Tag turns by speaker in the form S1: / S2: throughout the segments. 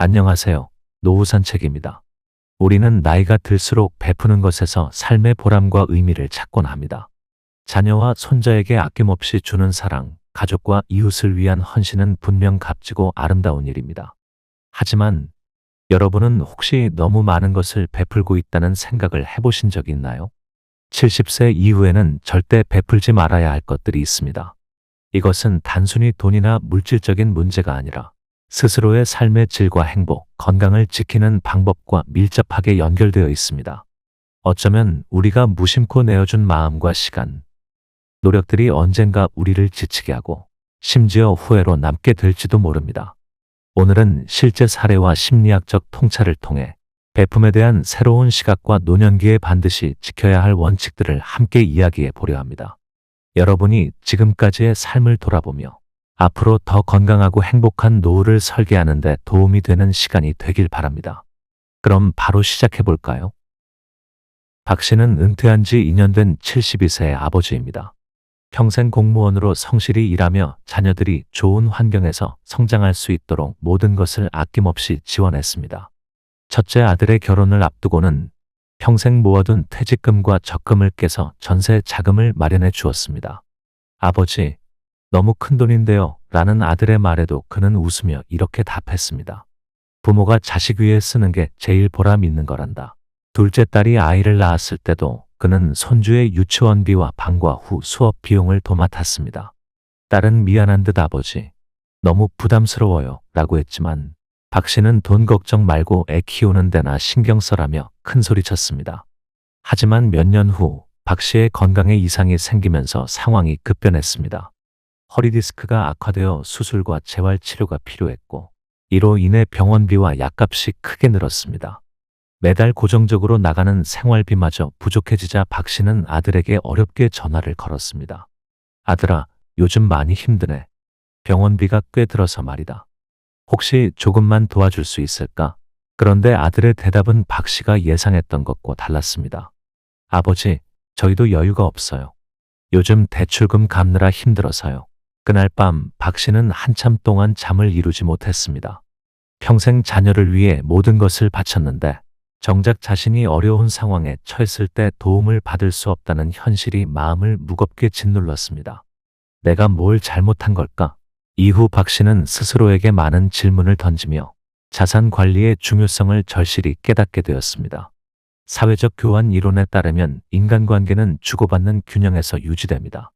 S1: 안녕하세요. 노후 산책입니다. 우리는 나이가 들수록 베푸는 것에서 삶의 보람과 의미를 찾곤 합니다. 자녀와 손자에게 아낌없이 주는 사랑, 가족과 이웃을 위한 헌신은 분명 값지고 아름다운 일입니다. 하지만 여러분은 혹시 너무 많은 것을 베풀고 있다는 생각을 해보신 적 있나요? 70세 이후에는 절대 베풀지 말아야 할 것들이 있습니다. 이것은 단순히 돈이나 물질적인 문제가 아니라 스스로의 삶의 질과 행복, 건강을 지키는 방법과 밀접하게 연결되어 있습니다. 어쩌면 우리가 무심코 내어준 마음과 시간, 노력들이 언젠가 우리를 지치게 하고 심지어 후회로 남게 될지도 모릅니다. 오늘은 실제 사례와 심리학적 통찰을 통해 베품에 대한 새로운 시각과 노년기에 반드시 지켜야 할 원칙들을 함께 이야기해 보려 합니다. 여러분이 지금까지의 삶을 돌아보며 앞으로 더 건강하고 행복한 노후를 설계하는데 도움이 되는 시간이 되길 바랍니다. 그럼 바로 시작해 볼까요? 박 씨는 은퇴한 지 2년 된 72세의 아버지입니다. 평생 공무원으로 성실히 일하며 자녀들이 좋은 환경에서 성장할 수 있도록 모든 것을 아낌없이 지원했습니다. 첫째 아들의 결혼을 앞두고는 평생 모아둔 퇴직금과 적금을 깨서 전세 자금을 마련해 주었습니다. 아버지, 너무 큰 돈인데요. 라는 아들의 말에도 그는 웃으며 이렇게 답했습니다. 부모가 자식 위해 쓰는 게 제일 보람 있는 거란다. 둘째 딸이 아이를 낳았을 때도 그는 손주의 유치원비와 방과 후 수업 비용을 도맡았습니다. 딸은 미안한 듯 아버지, 너무 부담스러워요. 라고 했지만 박 씨는 돈 걱정 말고 애 키우는 데나 신경 써라며 큰 소리 쳤습니다. 하지만 몇 년 후 박 씨의 건강에 이상이 생기면서 상황이 급변했습니다. 허리 디스크가 악화되어 수술과 재활 치료가 필요했고 이로 인해 병원비와 약값이 크게 늘었습니다. 매달 고정적으로 나가는 생활비마저 부족해지자 박 씨는 아들에게 어렵게 전화를 걸었습니다. 아들아, 요즘 많이 힘드네. 병원비가 꽤 들어서 말이다. 혹시 조금만 도와줄 수 있을까? 그런데 아들의 대답은 박 씨가 예상했던 것과 달랐습니다. 아버지, 저희도 여유가 없어요. 요즘 대출금 갚느라 힘들어서요. 그날 밤 박 씨는 한참 동안 잠을 이루지 못했습니다. 평생 자녀를 위해 모든 것을 바쳤는데 정작 자신이 어려운 상황에 처했을 때 도움을 받을 수 없다는 현실이 마음을 무겁게 짓눌렀습니다. 내가 뭘 잘못한 걸까? 이후 박 씨는 스스로에게 많은 질문을 던지며 자산 관리의 중요성을 절실히 깨닫게 되었습니다. 사회적 교환 이론에 따르면 인간관계는 주고받는 균형에서 유지됩니다.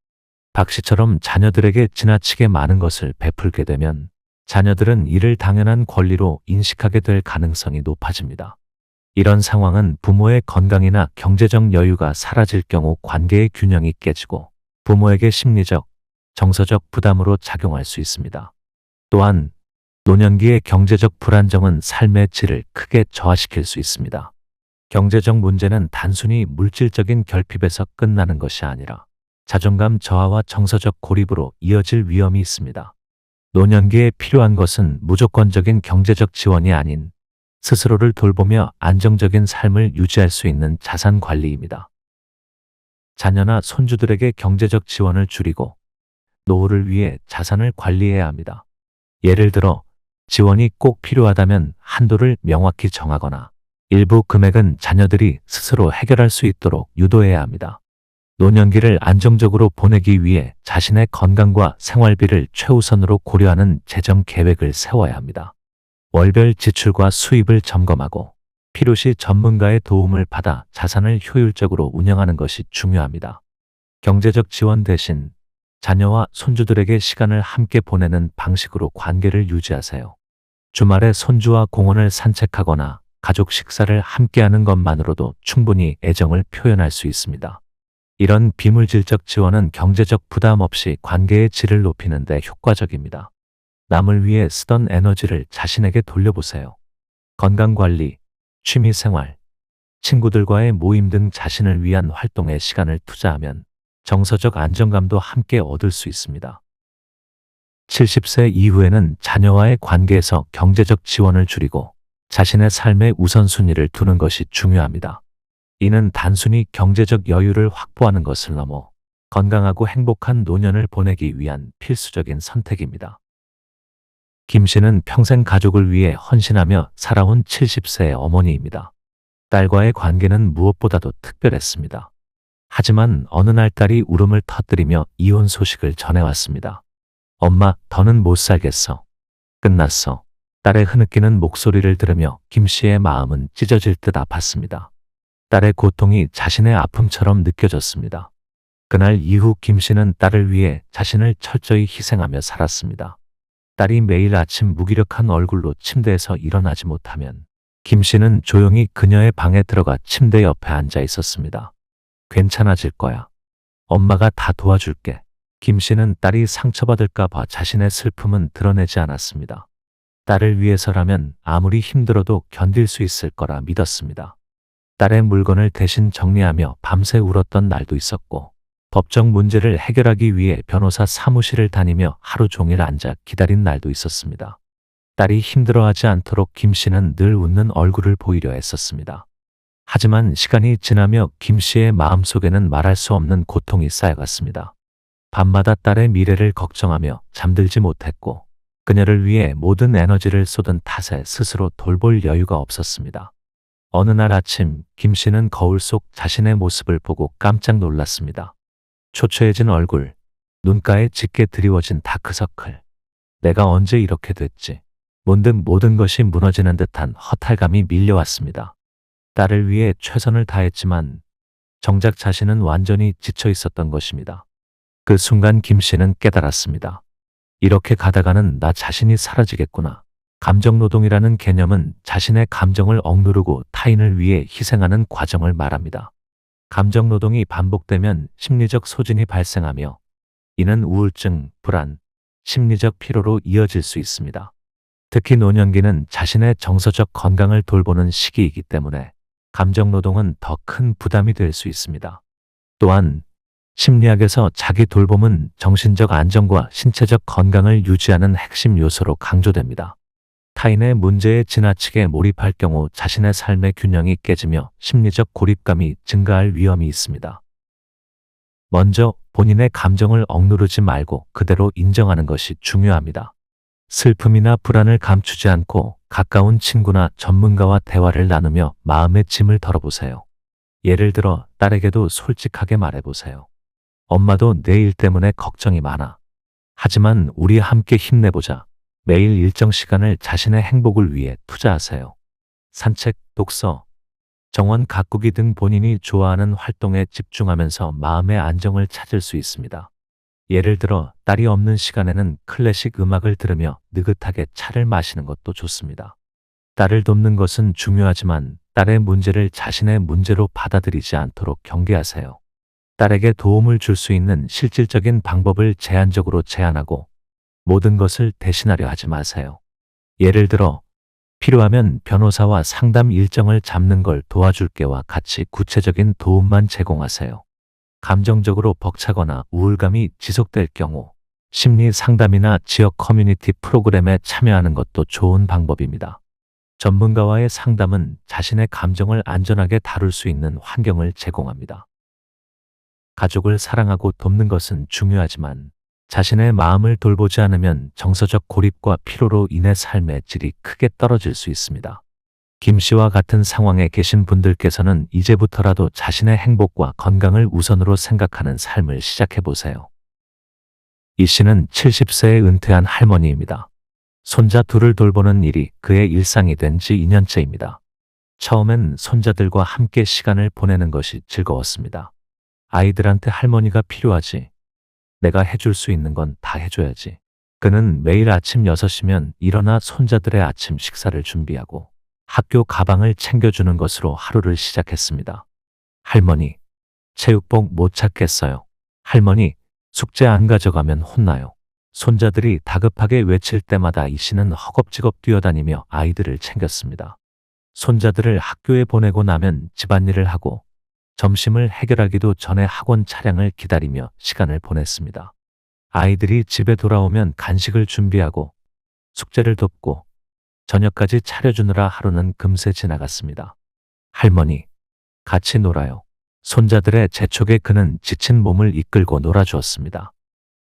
S1: 박 씨처럼 자녀들에게 지나치게 많은 것을 베풀게 되면 자녀들은 이를 당연한 권리로 인식하게 될 가능성이 높아집니다. 이런 상황은 부모의 건강이나 경제적 여유가 사라질 경우 관계의 균형이 깨지고 부모에게 심리적, 정서적 부담으로 작용할 수 있습니다. 또한 노년기의 경제적 불안정은 삶의 질을 크게 저하시킬 수 있습니다. 경제적 문제는 단순히 물질적인 결핍에서 끝나는 것이 아니라 자존감 저하와 정서적 고립으로 이어질 위험이 있습니다. 노년기에 필요한 것은 무조건적인 경제적 지원이 아닌 스스로를 돌보며 안정적인 삶을 유지할 수 있는 자산 관리입니다. 자녀나 손주들에게 경제적 지원을 줄이고 노후를 위해 자산을 관리해야 합니다. 예를 들어 지원이 꼭 필요하다면 한도를 명확히 정하거나 일부 금액은 자녀들이 스스로 해결할 수 있도록 유도해야 합니다. 노년기를 안정적으로 보내기 위해 자신의 건강과 생활비를 최우선으로 고려하는 재정 계획을 세워야 합니다. 월별 지출과 수입을 점검하고 필요시 전문가의 도움을 받아 자산을 효율적으로 운영하는 것이 중요합니다. 경제적 지원 대신 자녀와 손주들에게 시간을 함께 보내는 방식으로 관계를 유지하세요. 주말에 손주와 공원을 산책하거나 가족 식사를 함께하는 것만으로도 충분히 애정을 표현할 수 있습니다. 이런 비물질적 지원은 경제적 부담 없이 관계의 질을 높이는 데 효과적입니다. 남을 위해 쓰던 에너지를 자신에게 돌려보세요. 건강관리, 취미생활, 친구들과의 모임 등 자신을 위한 활동에 시간을 투자하면 정서적 안정감도 함께 얻을 수 있습니다. 70세 이후에는 자녀와의 관계에서 경제적 지원을 줄이고 자신의 삶의 우선순위를 두는 것이 중요합니다. 이는 단순히 경제적 여유를 확보하는 것을 넘어 건강하고 행복한 노년을 보내기 위한 필수적인 선택입니다. 김 씨는 평생 가족을 위해 헌신하며 살아온 70세의 어머니입니다. 딸과의 관계는 무엇보다도 특별했습니다. 하지만 어느 날 딸이 울음을 터뜨리며 이혼 소식을 전해왔습니다. 엄마, 더는 못 살겠어. 끝났어. 딸의 흐느끼는 목소리를 들으며 김 씨의 마음은 찢어질 듯 아팠습니다. 딸의 고통이 자신의 아픔처럼 느껴졌습니다. 그날 이후 김 씨는 딸을 위해 자신을 철저히 희생하며 살았습니다. 딸이 매일 아침 무기력한 얼굴로 침대에서 일어나지 못하면 김 씨는 조용히 그녀의 방에 들어가 침대 옆에 앉아 있었습니다. 괜찮아질 거야. 엄마가 다 도와줄게. 김 씨는 딸이 상처받을까봐 자신의 슬픔은 드러내지 않았습니다. 딸을 위해서라면 아무리 힘들어도 견딜 수 있을 거라 믿었습니다. 딸의 물건을 대신 정리하며 밤새 울었던 날도 있었고, 법적 문제를 해결하기 위해 변호사 사무실을 다니며 하루 종일 앉아 기다린 날도 있었습니다. 딸이 힘들어하지 않도록 김 씨는 늘 웃는 얼굴을 보이려 했었습니다. 하지만 시간이 지나며 김 씨의 마음속에는 말할 수 없는 고통이 쌓여갔습니다. 밤마다 딸의 미래를 걱정하며 잠들지 못했고, 그녀를 위해 모든 에너지를 쏟은 탓에 스스로 돌볼 여유가 없었습니다. 어느 날 아침, 김 씨는 거울 속 자신의 모습을 보고 깜짝 놀랐습니다. 초췌해진 얼굴, 눈가에 짙게 드리워진 다크서클. 내가 언제 이렇게 됐지? 문득 모든 것이 무너지는 듯한 허탈감이 밀려왔습니다. 딸을 위해 최선을 다했지만 정작 자신은 완전히 지쳐 있었던 것입니다. 그 순간 김 씨는 깨달았습니다. 이렇게 가다가는 나 자신이 사라지겠구나. 감정노동이라는 개념은 자신의 감정을 억누르고 타인을 위해 희생하는 과정을 말합니다. 감정노동이 반복되면 심리적 소진이 발생하며 이는 우울증, 불안, 심리적 피로로 이어질 수 있습니다. 특히 노년기는 자신의 정서적 건강을 돌보는 시기이기 때문에 감정노동은 더 큰 부담이 될 수 있습니다. 또한 심리학에서 자기 돌봄은 정신적 안정과 신체적 건강을 유지하는 핵심 요소로 강조됩니다. 타인의 문제에 지나치게 몰입할 경우 자신의 삶의 균형이 깨지며 심리적 고립감이 증가할 위험이 있습니다. 먼저 본인의 감정을 억누르지 말고 그대로 인정하는 것이 중요합니다. 슬픔이나 불안을 감추지 않고 가까운 친구나 전문가와 대화를 나누며 마음의 짐을 덜어보세요. 예를 들어 딸에게도 솔직하게 말해보세요. 엄마도 내 일 때문에 걱정이 많아. 하지만 우리 함께 힘내보자. 매일 일정 시간을 자신의 행복을 위해 투자하세요. 산책, 독서, 정원 가꾸기 등 본인이 좋아하는 활동에 집중하면서 마음의 안정을 찾을 수 있습니다. 예를 들어 딸이 없는 시간에는 클래식 음악을 들으며 느긋하게 차를 마시는 것도 좋습니다. 딸을 돕는 것은 중요하지만 딸의 문제를 자신의 문제로 받아들이지 않도록 경계하세요. 딸에게 도움을 줄 수 있는 실질적인 방법을 제한적으로 제안하고 모든 것을 대신하려 하지 마세요. 예를 들어 필요하면 변호사와 상담 일정을 잡는 걸 도와줄게와 같이 구체적인 도움만 제공하세요. 감정적으로 벅차거나 우울감이 지속될 경우 심리 상담이나 지역 커뮤니티 프로그램에 참여하는 것도 좋은 방법입니다. 전문가와의 상담은 자신의 감정을 안전하게 다룰 수 있는 환경을 제공합니다. 가족을 사랑하고 돕는 것은 중요하지만 자신의 마음을 돌보지 않으면 정서적 고립과 피로로 인해 삶의 질이 크게 떨어질 수 있습니다. 김 씨와 같은 상황에 계신 분들께서는 이제부터라도 자신의 행복과 건강을 우선으로 생각하는 삶을 시작해 보세요. 이 씨는 70세에 은퇴한 할머니입니다. 손자 둘을 돌보는 일이 그의 일상이 된 지 2년째입니다. 처음엔 손자들과 함께 시간을 보내는 것이 즐거웠습니다. 아이들한테 할머니가 필요하지. 내가 해줄 수 있는 건 다 해줘야지. 그는 매일 아침 6시면 일어나 손자들의 아침 식사를 준비하고 학교 가방을 챙겨주는 것으로 하루를 시작했습니다. 할머니, 체육복 못 찾겠어요. 할머니, 숙제 안 가져가면 혼나요. 손자들이 다급하게 외칠 때마다 이 씨는 허겁지겁 뛰어다니며 아이들을 챙겼습니다. 손자들을 학교에 보내고 나면 집안일을 하고 점심을 해결하기도 전에 학원 차량을 기다리며 시간을 보냈습니다. 아이들이 집에 돌아오면 간식을 준비하고 숙제를 돕고 저녁까지 차려주느라 하루는 금세 지나갔습니다. 할머니, 같이 놀아요. 손자들의 재촉에 그는 지친 몸을 이끌고 놀아주었습니다.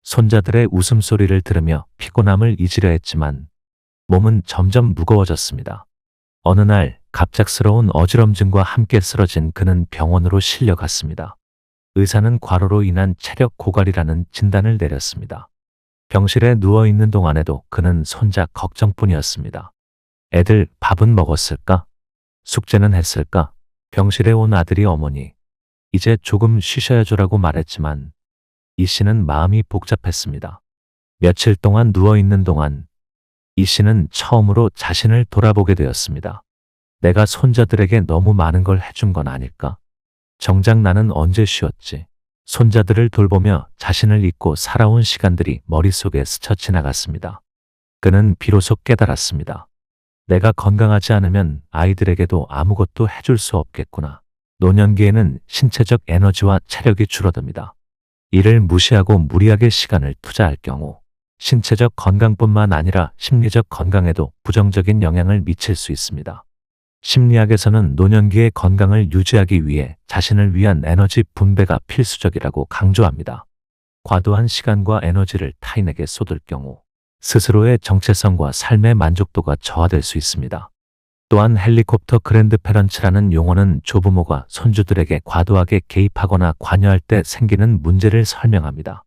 S1: 손자들의 웃음소리를 들으며 피곤함을 잊으려 했지만 몸은 점점 무거워졌습니다. 어느 날 갑작스러운 어지럼증과 함께 쓰러진 그는 병원으로 실려갔습니다. 의사는 과로로 인한 체력 고갈이라는 진단을 내렸습니다. 병실에 누워 있는 동안에도 그는 손자 걱정뿐이었습니다. 애들 밥은 먹었을까? 숙제는 했을까? 병실에 온 아들이 어머니, 이제 조금 쉬셔야죠라고 말했지만 이 씨는 마음이 복잡했습니다. 며칠 동안 누워 있는 동안 이 씨는 처음으로 자신을 돌아보게 되었습니다. 내가 손자들에게 너무 많은 걸 해준 건 아닐까? 정작 나는 언제 쉬었지? 손자들을 돌보며 자신을 잊고 살아온 시간들이 머릿속에 스쳐 지나갔습니다. 그는 비로소 깨달았습니다. 내가 건강하지 않으면 아이들에게도 아무것도 해줄 수 없겠구나. 노년기에는 신체적 에너지와 체력이 줄어듭니다. 이를 무시하고 무리하게 시간을 투자할 경우 신체적 건강뿐만 아니라 심리적 건강에도 부정적인 영향을 미칠 수 있습니다. 심리학에서는 노년기의 건강을 유지하기 위해 자신을 위한 에너지 분배가 필수적이라고 강조합니다. 과도한 시간과 에너지를 타인에게 쏟을 경우 스스로의 정체성과 삶의 만족도가 저하될 수 있습니다. 또한 헬리콥터 그랜드 페런츠라는 용어는 조부모가 손주들에게 과도하게 개입하거나 관여할 때 생기는 문제를 설명합니다.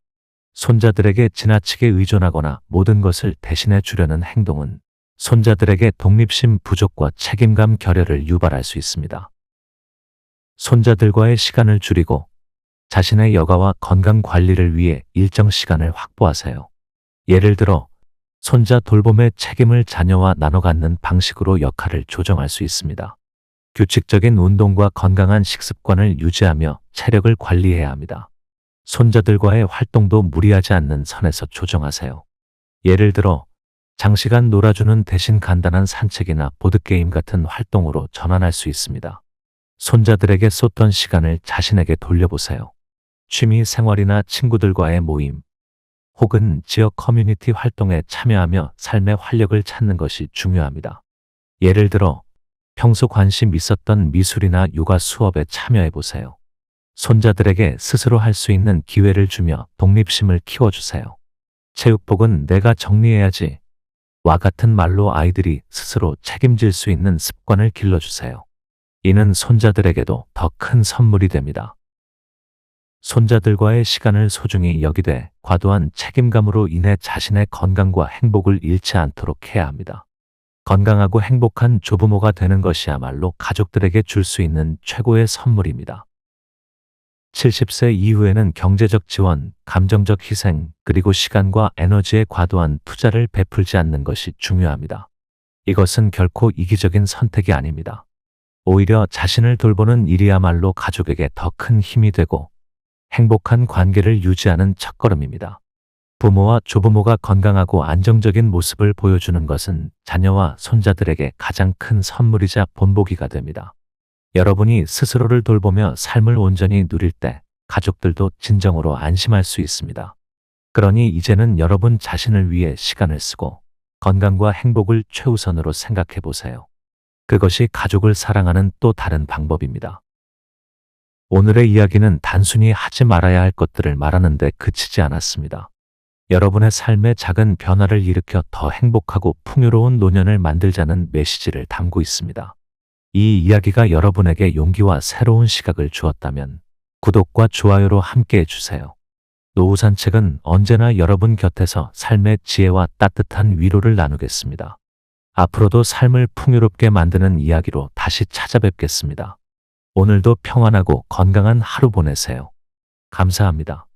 S1: 손자들에게 지나치게 의존하거나 모든 것을 대신해 주려는 행동은 손자들에게 독립심 부족과 책임감 결여를 유발할 수 있습니다. 손자들과의 시간을 줄이고 자신의 여가와 건강 관리를 위해 일정 시간을 확보하세요. 예를 들어 손자 돌봄의 책임을 자녀와 나눠 갖는 방식으로 역할을 조정할 수 있습니다. 규칙적인 운동과 건강한 식습관을 유지하며 체력을 관리해야 합니다. 손자들과의 활동도 무리하지 않는 선에서 조정하세요. 예를 들어 장시간 놀아주는 대신 간단한 산책이나 보드게임 같은 활동으로 전환할 수 있습니다. 손자들에게 쏟던 시간을 자신에게 돌려보세요. 취미 생활이나 친구들과의 모임, 혹은 지역 커뮤니티 활동에 참여하며 삶의 활력을 찾는 것이 중요합니다. 예를 들어 평소 관심 있었던 미술이나 요가 수업에 참여해 보세요. 손자들에게 스스로 할 수 있는 기회를 주며 독립심을 키워주세요. 체육복은 내가 정리해야지. 와 같은 말로 아이들이 스스로 책임질 수 있는 습관을 길러주세요. 이는 손자들에게도 더 큰 선물이 됩니다. 손자들과의 시간을 소중히 여기되 과도한 책임감으로 인해 자신의 건강과 행복을 잃지 않도록 해야 합니다. 건강하고 행복한 조부모가 되는 것이야말로 가족들에게 줄 수 있는 최고의 선물입니다. 70세 이후에는 경제적 지원, 감정적 희생, 그리고 시간과 에너지의 과도한 투자를 베풀지 않는 것이 중요합니다. 이것은 결코 이기적인 선택이 아닙니다. 오히려 자신을 돌보는 일이야말로 가족에게 더 큰 힘이 되고 행복한 관계를 유지하는 첫걸음입니다. 부모와 조부모가 건강하고 안정적인 모습을 보여주는 것은 자녀와 손자들에게 가장 큰 선물이자 본보기가 됩니다. 여러분이 스스로를 돌보며 삶을 온전히 누릴 때 가족들도 진정으로 안심할 수 있습니다. 그러니 이제는 여러분 자신을 위해 시간을 쓰고 건강과 행복을 최우선으로 생각해 보세요. 그것이 가족을 사랑하는 또 다른 방법입니다. 오늘의 이야기는 단순히 하지 말아야 할 것들을 말하는데 그치지 않았습니다. 여러분의 삶에 작은 변화를 일으켜 더 행복하고 풍요로운 노년을 만들자는 메시지를 담고 있습니다. 이 이야기가 여러분에게 용기와 새로운 시각을 주었다면 구독과 좋아요로 함께 해 주세요. 노후 산 책은 언제나 여러분 곁에서 삶의 지혜와 따뜻한 위로를 나누겠습니다. 앞으로도 삶을 풍요롭게 만드는 이야기로 다시 찾아뵙겠습니다. 오늘도 평안하고 건강한 하루 보내세요. 감사합니다.